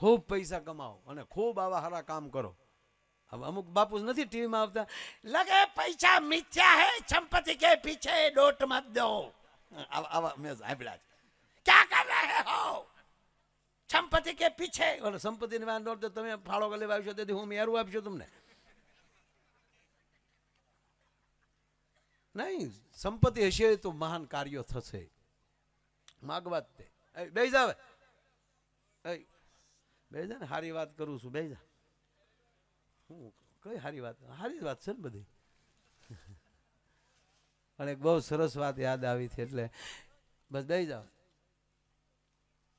ખૂબ પૈસા કમાવો અને ખૂબ આવા સારા કામ કરો. હવે અમુક બાપુ નથી ટીવીમાં આવતા, લગે પૈસા મિથ્યા હે, સંપત્તિ કે પીછે ડોટ મત દો. આવા આવા મેં સાંભળ્યા છે. ક્યાં કર રહે હો? સંપત્તિ કે પીછે. ઓલો સંપત્તિની વાંધો તો તમે ફાળો કરી આવશો, તેથી હું મેરું આપશું તમને. નહીં, સંપત્તિ હશે તો મહાન કાર્યો થશે. માગવાત તે. બેસ આવે બે જા ને સારી વાત કરું છું, બે જા. હું કઈ સારી વાત? સારી વાત છે ને બધી. અને બહુ સરસ વાત યાદ આવી હતી એટલે બસ બે જાવ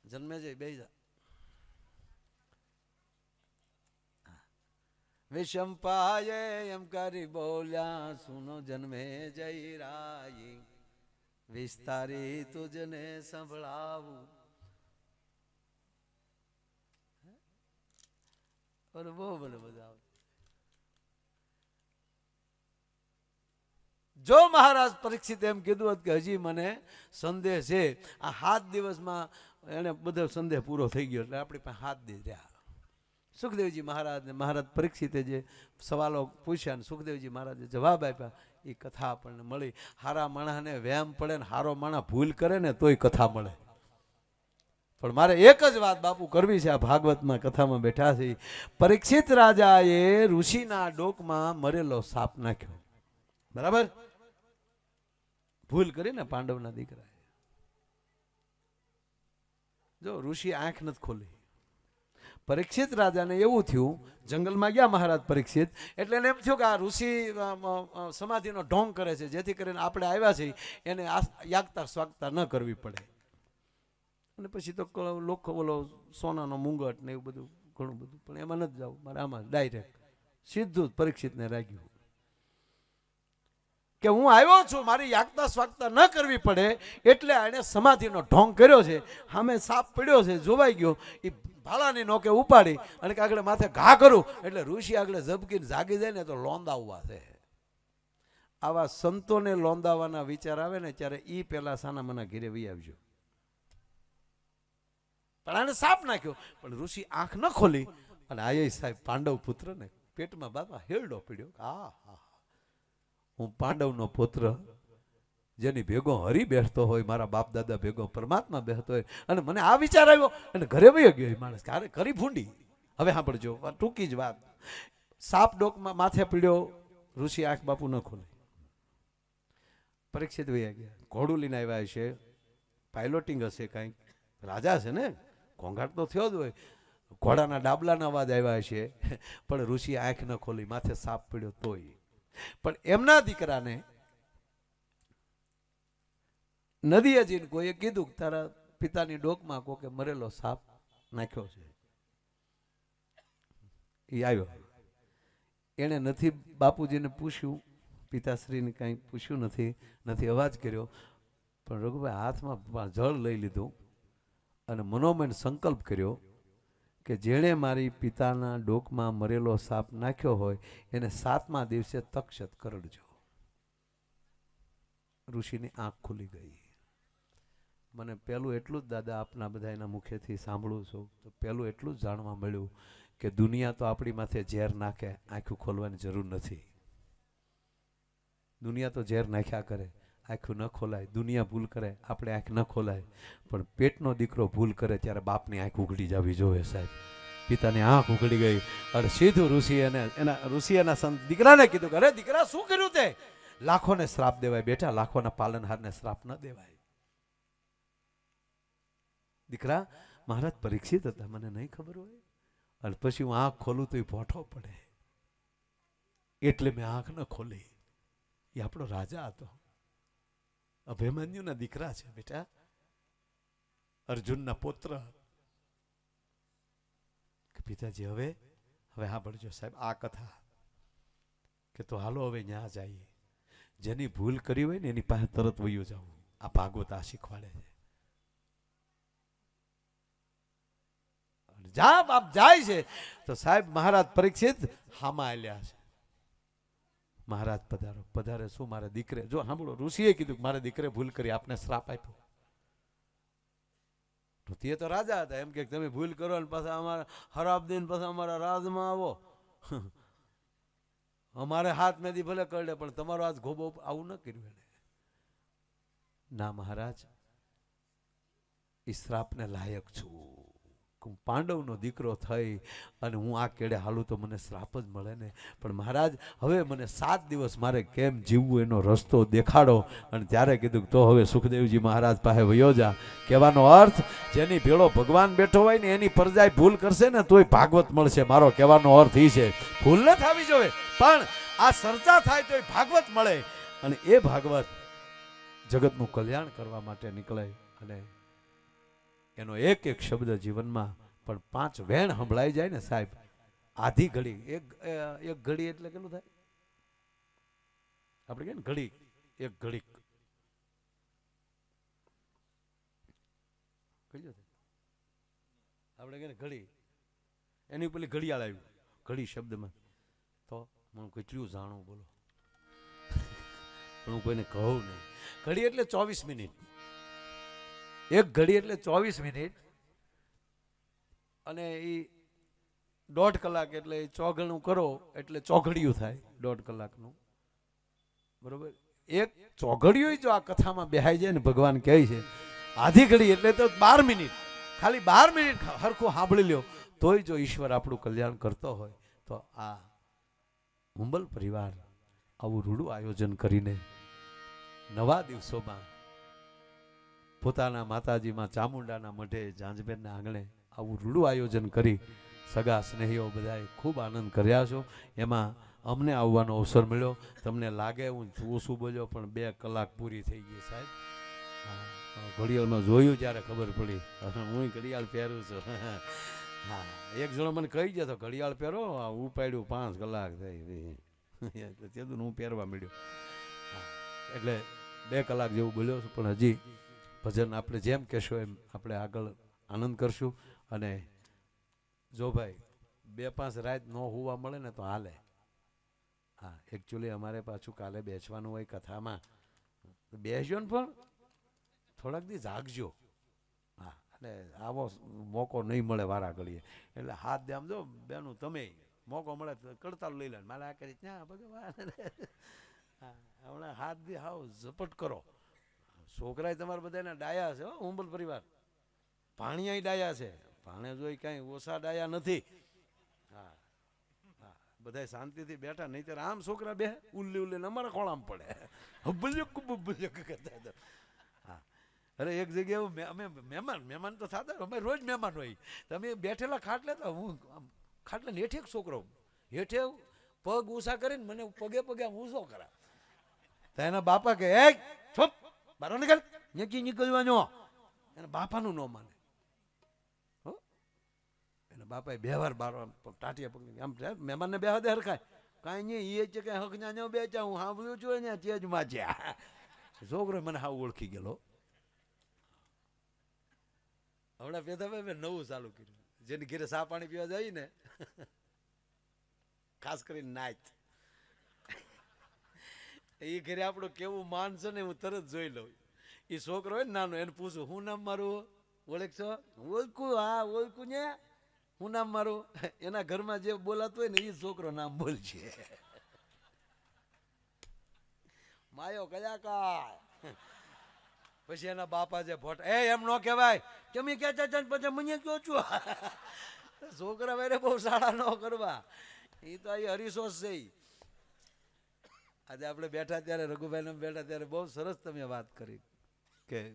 જન્મે જઈ, બે જા. વિષમ પાયે એમ કરી બોલ્યા, સુનો જન્મે જઈ રાઈ વિસ્તારી તુજને સંભળાવું. અરે બહુ મને મજા આવે. જો મહારાજ પરીક્ષિત એમ કીધું હતું કે હજી મને સંદેહ છે, આ સાત દિવસમાં એને બધો સંદેહ પૂરો થઈ ગયો એટલે આપણી પાસે હાથ દી રહ્યા. સુખદેવજી મહારાજને, મહારાજ પરીક્ષિતે જે સવાલો પૂછ્યા ને સુખદેવજી મહારાજે જવાબ આપ્યા, એ કથા આપણને મળી. હારા માણસને વ્યાયામ પડે ને હારો માણસ ભૂલ કરે ને તોય કથા મળે. પણ મારે એક જ વાત બાપુ કરવી છે, આ ભાગવતમાં કથામાં બેઠા છે. પરીક્ષિત રાજાએ ઋષિના ડોકમાં મરેલો સાપ નાખ્યો. બરાબર? ભૂલ કરીને પાંડવના દીકરાએ. જો, ઋષિ આંખ નથી ખોલી. પરીક્ષિત રાજાને એવું થયું, જંગલમાં ગયા મહારાજ પરીક્ષિત, એટલે એને એમ થયું કે આ ઋષિ સમાધિનો ઢોંગ કરે છે, જેથી કરીને આપણે આવ્યા છીએ, એને યાગતા સ્વાગતા ન કરવી પડે. અને પછી તો લોકો ઓલો સોનાનો મુંગટ ને એવું બધું, ઘણું બધું. પણ એમાં નથી જવું. મારે આમાં ડાયરેક્ટ સીધું જ પરીક્ષિતને રાખ્યું. કે હું આવ્યો છું, મારી યાગતા સ્વાગતા ન કરવી પડે, એટલે એણે સમાધિનો ઢોંગ કર્યો છે, સામે સાપ પડ્યો છે, જોવાઈ ગયો. એ ભાલાની નોકે ઉપાડી અને આગળ માથે ઘા કરું, એટલે ઋષિ આગળ ઝબકીને જાગી જાય ને તો લોંદાવવા છે. આવા સંતોને લોંદાવાના વિચાર આવે ને, ત્યારે એ પેલા સાના મના ઘેરે વી આવજો. પણ આને સાપ નાખ્યો. પણ ઋષિ આંખ ન ખોલી. અને આયે સાહેબ પાંડવ પુત્રને પેટમાં બાપા હેરડો પડ્યો. આ હા હું પાંડવનો પુત્ર, જેની ભેગો હરી બેસતો હોય, મારા બાપ દાદા ભેગો પરમાત્મા બેસતો હોય, અને મને આ વિચાર આવ્યો, અને ઘરે વયો ગયો એ માણસ અરે કરી ભૂંડી. હવે સાંભળજો ટૂંકી જ વાત. સાપ ડોકમાં માથે પીડ્યો, ઋષિ આંખ બાપુ ન ખોલે. પરીક્ષિત વૈયા ગયા. ઘોડું લઈને આવ્યા છે પાયલોટિંગ હશે કાંઈક. રાજા છે ને? ઘોંઘાટ તો થયો જ હોય. ઘોડાના ડાબલાના અવાજ આવ્યા છે. પણ ઋષિ આંખ ન ખોલી, માથે સાપ પડ્યો તોય. પણ એમના દીકરાને નદીએ જઈને કોઈએ કીધું કે તારા પિતાની ડોકમાં કોકે મરેલો સાપ નાખ્યો છે. એ આવ્યો. એણે નથી બાપુજીને પૂછ્યું, પિતાશ્રીને કાંઈ પૂછ્યું નથી નથી અવાજ કર્યો. પણ રઘુભાઈ હાથમાં જળ લઈ લીધું. અને મનોમન સંકલ્પ કર્યો કે જેણે મારી પિતાના ડોકમાં મરેલો સાપ નાખ્યો હોય, એને સાતમા દિવસે તક્ષત કરડજો. ઋષિની આંખ ખુલી ગઈ. મને પહેલું એટલું જ દાદા આપના બધા એના મુખેથી સાંભળું છું, તો પહેલું એટલું જ જાણવા મળ્યું કે દુનિયા તો આપણી માથે ઝેર નાખે, આંખું ખોલવાની જરૂર નથી. દુનિયા તો ઝેર નાખ્યા કરે. આંખું ન ખોલાય, દુનિયા ભૂલ કરે, આપણે આંખ ન ખોલાય. પણ પેટનો દીકરો ભૂલ કરે ત્યારે બાપની આંખ ઉઘડી જવી જોવે સાહેબ. પિતાની આંખ ઉઘડી ગઈ અને સીધું ઋષિ અને એના ઋષિ એના સંત દીકરાને કીધું કે, અરે દીકરા, શું કર્યું તે? લાખોને શ્રાપ દેવાય બેટા, લાખોના પાલનહારને શ્રાપ ન દેવાય. દીકરા, મહારાજ પરીક્ષિત હતા, મને નહીં ખબર હોય. અને પછી હું આંખ ખોલું તો એ ભોઠો પડે. એટલે મેં આંખ ન ખોલી. એ આપણો રાજા હતો. અભિમન્યુના દીકરા છે, બેટા. અર્જુનના પુત્ર. કે પિતાજી, હવે હવે હા ભણજો સાહેબ, આ કથા. કે તો હાલો, હવે ન્યા જઈએ. જેની ભૂલ કરી હોય ને, એની પાસે તરત વયું જવું આ ભાગવત આ શીખવાડે છે. જા બાપ, જાય છે. તો સાહેબ, મહારાજ પરીક્ષિત હામાં આલ્યા છે. મહારાજ પધારો, પધારે શું મારા દીકરે? જો સાંભળો, ઋષિએ કીધું મારા દીકરે ભૂલ કરી, આપને શ્રાપ આપ્યો. તો તો રાજા હતા, એમ કે તમે ભૂલ કરો ને પાછા અમારા હરાબ દિન પાછા અમારા રાજમાં આવો. અમારે હાથ મેદી ભલે કરડે, પણ તમારો આજ ગોબો આવું ન કર્યું એને. ના મહારાજ એ શ્રાપને લાયક છું. પાંડવનો દીકરો થઈ અને હું આ કેડે હાલું તો મને શ્રાપ જ મળે ને. પણ મહારાજ, હવે મને સાત દિવસ મારે કેમ જીવવું એનો રસ્તો દેખાડો. અને ત્યારે કીધું તો હવે સુખદેવજી મહારાજ પાસે વયો જા. કહેવાનો અર્થ, જેની ભેળો ભગવાન બેઠો હોય ને એની પરજાય ભૂલ કરશે ને તોય ભાગવત મળશે. મારો કહેવાનો અર્થ એ છે, ભૂલ ન થવી જોઈએ પણ આ સર્જા થાય તોય ભાગવત મળે. અને એ ભાગવત જગતનું કલ્યાણ કરવા માટે નીકળે અને એનો એક એક શબ્દ જીવનમાં પણ પાંચ વેણ સંભળાઈ જાય ને સાહેબ. આધી ઘડી. એક ઘડી એટલે કેટલું થાય? આપણે કે ઘડી. એક ઘડી. આપણે કે ઘડી. એની પેલી ઘડિયાળ આવ્યું. ઘડી શબ્દમાં. તો હું કેટલું જાણું બોલો. હું કોઈને કહું નહીં. ઘડી એટલે ચોવીસ મિનિટ. એક ઘડી એટલે ચોવીસ મિનિટ. અને એ દોઢ કલાક એટલે એ ચોગણું કરો એટલે ચોઘડિયું થાય, દોઢ કલાકનું. બરોબર? એક ચોઘડિયું જો આ કથામાં બેહાઈ જાય ને ભગવાન કહે છે, આધી ઘડી એટલે તો બાર મિનિટ. ખાલી બાર મિનિટ હરખું સાંભળી લ્યો. તોય જો ઈશ્વર આપણું કલ્યાણ કરતો હોય, તો આ હુંબલ પરિવાર આવું રૂડું આયોજન કરીને નવા દિવસોમાં પોતાના માતાજીમાં ચામુંડાના મઢે ઝાંઝબેનના આંગણે આવું રૂડું આયોજન કરી સગા સ્નેહીઓ બધાએ ખૂબ આનંદ કર્યા છો. એમાં અમને આવવાનો અવસર મળ્યો. તમને લાગે હું ઓછું બોલ્યો, પણ બે કલાક પૂરી થઈ ગઈ સાહેબ. ઘડિયાળમાં જોયું ત્યારે ખબર પડી. હું ઘડિયાળ પહેરું છું. હા, એક જણો મને કહી જતો ઘડિયાળ પહેરો. ઉપાડ્યું પાંચ કલાક થઈ એટલે તેદું હું પહેરવા મળ્યો એટલે બે કલાક જેવું બોલ્યો છું, પણ હજી ભજન આપણે જેમ કહેશો એમ આપણે આગળ આનંદ કરશું. અને જો ભાઈ, બે પાંચ રાત ન હોવા મળે ને તો હાલે. હા એકચ્યુઅલી અમારે પાછું કાલે બેસવાનું હોય કથામાં. બેસજો ને પણ થોડાક દી જાગજો. હા, અને આવો મોકો નહીં મળે વારા ઘડીએ એટલે હાથ દે આમ જો, બેનું, તમે મોકો મળે કડતાલ લઈ લે. મારે આ કરી ના ભગવાન હા, હમણાં હાથ દી, હાવ ઝપટ કરો. છોકરાય તમારા બધાના ડાયા છે હો ઉંબલ પરિવાર. પાણીયા ડાયા છે. ભાણે જોઈ કાંઈ ઓછા ડાયા નથી. હા હા, બધાય શાંતિથી બેઠા નહીં આમ છોકરા બે ઉલ્લી ઉલ્લી અમારા ખોળામાં પડે. હબ્બલ્યુક બબ્બલ્યક કરતા હા, અરે એક જગ્યાએ અમે મહેમાન મહેમાન તો થતા અમે રોજ મહેમાન હોય. તમે બેઠેલા ખાટલે તો હું ખાટલે હેઠે એક છોકરો હેઠે પગ ઊંસા કરીને મને પગે પગે ઊંચો કરા તો એના બાપા કે એ, છોપ. બારો નીકળ ન્યાથી નીકળવાનો એને બાપાનું ન માને. હો? એને બાપાએ બે વાર બારો ટાટિયા પકડી આમ મહેમાનને બે હાથે હરખાય. કાંઈ નહીં એ છે કે હક ના બે ચા, હું સાંભળ્યું છું અહીંયા તેજ માચ્યા છોકરો મને હા ઓળખી ગયેલો. હમણાં પેદા મેં નવું ચાલુ કર્યું. જેની ઘેરે સા પાણી પીવા જાય ને, ખાસ કરીને નાચ એ ઘરે આપણું કેવું માન છે ને હું તરત જોઈ લઉં. એ છોકરો હોય ને નાનો, એને પૂછું હું નામ મારું? ઓળખશો? ઓળખું, હા, ઓળખું ને. હું નામ મારું? એના ઘરમાં જે બોલાતું હોય ને એ છોકરો નામ બોલશે. માયો કયાકાર પછી એના બાપા જે ફોટા એ, એમ નો કહેવાય. તમે કહેતા હતા પછી મને કહો છો? છોકરા વેરે બહુ સારા ન કરવા. એ તો અહીં હરીશોષ છે. આજે આપણે બેઠા ત્યારે રઘુભાઈને બેઠા ત્યારે બહુ સરસ તમે વાત કરી કે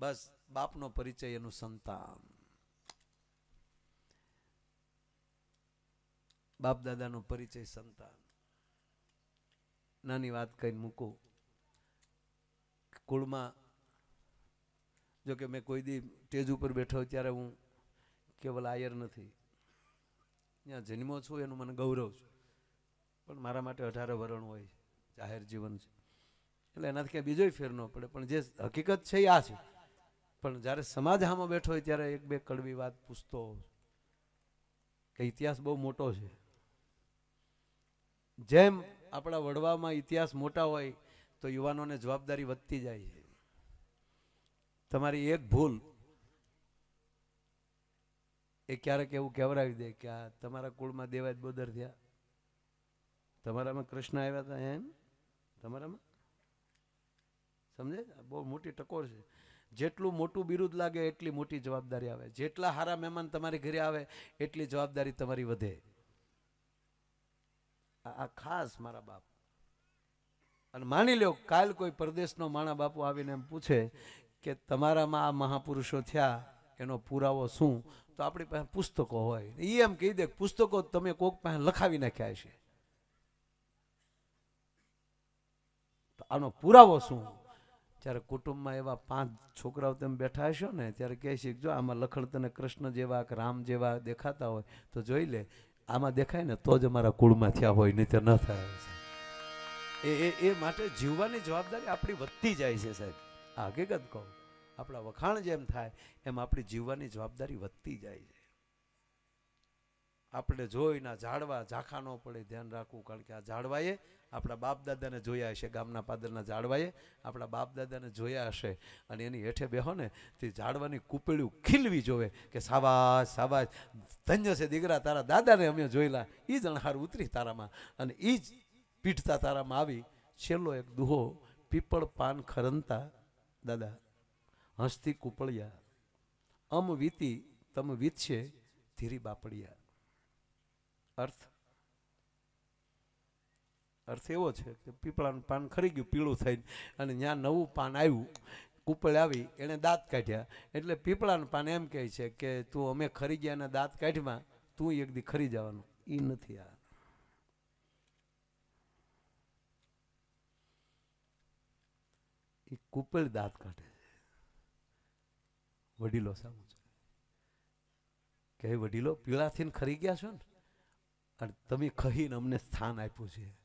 બસ બાપનો પરિચય એનું સંતાન બાપ દાદાનો પરિચય સંતાન. નાની વાત કહીને મૂકું. કુળમાં જો કે મેં કોઈ દી સ્ટેજ ઉપર બેઠો ત્યારે હું કેવલ આયર નથી. ત્યાં જન્મો છું એનું મને ગૌરવ છું. પણ મારા માટે અઢાર વરણ હોય છે. જાહેર જીવન છે. એટલે એનાથી ક્યાંય બીજો ફેર ન પડે. પણ જે હકીકત છે એ આ છે. પણ જ્યારે સમાજ આમાં બેઠો હોય ત્યારે એક બે કડવી વાત પૂછતો કે ઇતિહાસ બહુ મોટો છે. જેમ આપણા વડવામાં ઇતિહાસ મોટા હોય, તો યુવાનોને જવાબદારી વધતી જાય છે. તમારી એક ભૂલ એ ક્યારેક એવું કહેવરાવી દે કે આ તમારા કુળમાં દેવાય બોદર થયા. તમારામાં કૃષ્ણ આવ્યા હતા એમ? તમારામાં? સમજે? બહુ મોટી ટકોર છે. જેટલું મોટું બિરુદ લાગે, એટલી મોટી જવાબદારી આવે. જેટલા હારા મહેમાન તમારી ઘરે આવે, એટલી જવાબદારી તમારી વધે. આ ખાસ મારા બાપ. અને માની લ્યો, કાલ કોઈ પરદેશનો માણા બાપુ આવીને એમ પૂછે કે તમારામાં આ મહાપુરુષો થયા, એનો પુરાવો શું? તો આપણી પાસે પુસ્તકો હોય. એ એમ કહી દે પુસ્તકો તમે કોક પાસે લખાવી નાખ્યા છે આનો પુરાવો શું? જ્યારે કુટુંબમાં એવા પાંચ છોકરાઓ તમે બેઠા હશો ને, ત્યારે કહે છે જો આમાં લખણ તને કૃષ્ણ જેવા કે રામ જેવા દેખાતા હોય, તો જોઈ લે, આમાં દેખાય ને, તો જ અમારા કુળમાં થયા હોય, નહીં ન થાય એ એ માટે જીવવાની જવાબદારી આપણી વધતી જાય છે સાહેબ. આ હકીકત કહું, આપણા વખાણ જેમ થાય, એમ આપણી જીવવાની જવાબદારી વધતી જાય છે. આપણે જોઈના ઝાડવા, ઝાંખા ન પડે, ધ્યાન રાખવું, કારણ કે આ ઝાડવાએ આપણા બાપ દાદાને જોયા હશે, ગામના પાદરના ઝાડવાએ આપણા બાપ દાદાને જોયા હશે. અને એની હેઠે બેહો ને, તે ઝાડવાની કૂપેળ્યું ખીલવી જોવે કે સાબાશ સાબાશ ધન્ય છે દીકરા, તારા દાદાને અમે જોયેલા એ જ અણહાર ઉતરી તારામાં. અને એ જ પીઠતા તારામાં આવી. છેલ્લો એક દુહો, પીપળ પાન ખરંતા દાદા હસતી કૂપળિયા. અમ વીતી, તમ વીતશે, ધીરી બાપડિયા. અર્થ? અર્થ એવો છે કે પીપળાનું પાન ખરી ગયું, પીળું થઈને અને ત્યાં નવું પાન આવ્યું. કૂપળ આવી, એણે દાંત કાઢ્યા. એટલે પીપળાનું પાન એમ કહે છે કે તું અમે ખરી ગયા અને દાંત કાઢમાં તું એક દી ખરી જવાનું. એ નથી આ. કૂપળ દાંત કાઢે છે. વડીલો સામું છે. કે વડીલો, પીળાથી ખરી ગયા છો ને? અને તમે કહીને અમને સ્થાન આપ્યું છે.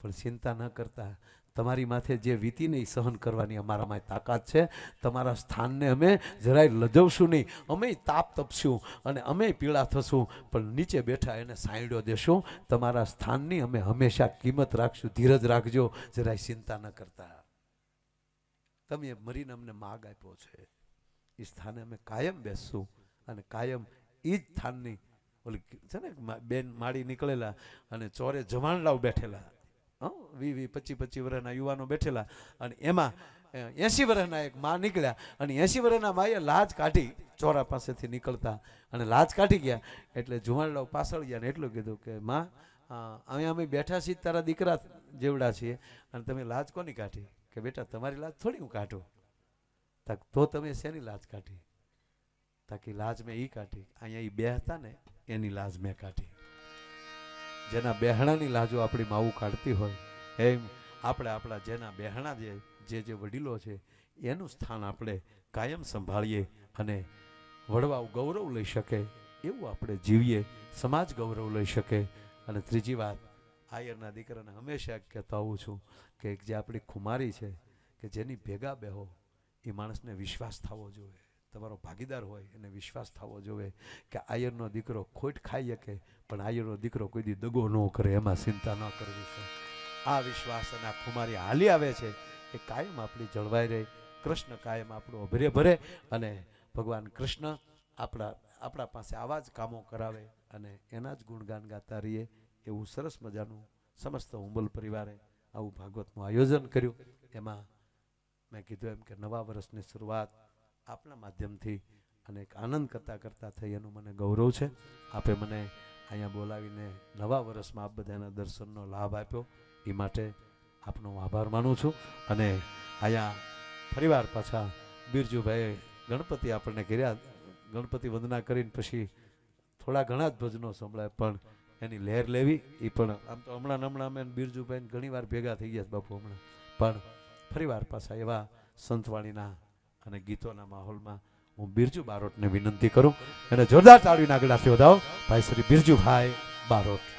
પણ ચિંતા ન કરતા. તમારી માથે જે વીતીને એ સહન કરવાની અમારામાં તાકાત છે. તમારા સ્થાનને અમે જરાય લજવશું નહીં. અમે તાપ તપશું અને અમે પીળા થશું. પણ નીચે બેઠા એને સાંયડો દેશું. તમારા સ્થાનની અમે હંમેશા કિંમત રાખશું. ધીરજ રાખજો. જરાય ચિંતા ન કરતા. તમે મરીને અમને માગ આપ્યો છે. એ સ્થાને અમે કાયમ બેસશું અને કાયમ એ જ સ્થાનની ઓલી છે ને બેન માળી નીકળેલા અને ચોરે જવાનલાવ બેઠેલા. હં, વી વી પચીસ પચીસ વર્ષના યુવાનો બેઠેલા અને એમાં એસી વર્ષના એક માં નીકળ્યા અને એસી વર્ષના માએ લાજ કાઢી ચોરા પાસેથી નીકળતા અને લાજ કાઢી ગયા એટલે જુવાનલાવ પાછળ ગયા ને એટલું કીધું કે, માં અમે અમે બેઠા છીએ, તારા દીકરા જેવડા છીએ અને તમે લાજ કોની કાઢી? કે, બેટા, તમારી લાજ થોડી હું કાઢું. તાક તો તમે શેની લાજ કાઢી? તાકી લાજ મેં એ કાઢી. અહીંયા એ બે હતા ને એની લાજ મેં કાઢી. જેના બેહણાની લાજો આપણી માવું કાઢતી હોય, એમ આપણે આપણા જેના બેહણા જે જે જે વડીલો છે, એનું સ્થાન આપણે કાયમ સંભાળીએ અને વડવાઓ ગૌરવ લઈ શકે, એવું આપણે જીવીએ, સમાજ ગૌરવ લઈ શકે. અને ત્રીજી વાત, આયરના દીકરાને હંમેશા કહેતા હોઉં છું કે જે આપણી ખુમારી છે, કે જેની ભેગા બેહો, એ માણસને વિશ્વાસ થવો જોઈએ. તમારો ભાગીદાર હોય એને વિશ્વાસ થવો જોઈએ કે આયરનો દીકરો ખોટ ખાઈ શકે, પણ આયરનો દીકરો કોઈ દી દગો ન કરે, એમાં ચિંતા ન કરવી છે. આ વિશ્વાસ અને આ ખુમારી હાલી આવે છે એ કાયમ આપણી જળવાઈ રહે. કૃષ્ણ કાયમ આપણું અભરે ભરે અને ભગવાન કૃષ્ણ આપણા આપણા પાસે આવા જ કામો કરાવે અને એના જ ગુણગાન ગાતા રહીએ એવું સરસ મજાનું સમસ્ત ઉંબલ પરિવારે આવું ભાગવતનું આયોજન કર્યું. એમાં મેં કીધું એમ કે નવા વર્ષની શરૂઆત આપના માધ્યમથી અને એક આનંદ કરતાં કરતાં થઈ એનું મને ગૌરવ છે. આપે મને અહીંયા બોલાવીને નવા વર્ષમાં આપ બધાના દર્શનનો લાભ આપ્યો. એ માટે આપનો આભાર માનું છું. અને અહીંયા ફરીવાર પાછા બિરજુભાઈએ ગણપતિ આપણને કર્યા. ગણપતિ વંદના કરીને પછી થોડા ઘણા જ ભજનો સંભળાય, પણ એની લહેર લેવી, એ પણ આમ તો હમણાં હમણાં અમે બિરજુભાઈ ઘણી વાર ભેગા થઈ ગયા બાપુ હમણાં. પણ ફરીવાર પાછા એવા સંતવાણીના અને ગીતોના માહોલમાં હું બિરજુ બારોટને વિનંતી કરું અને જોરદાર તાળીના આગળ આશીર્વાદ ભાઈ શ્રી બિરજુભાઈ બારોટ.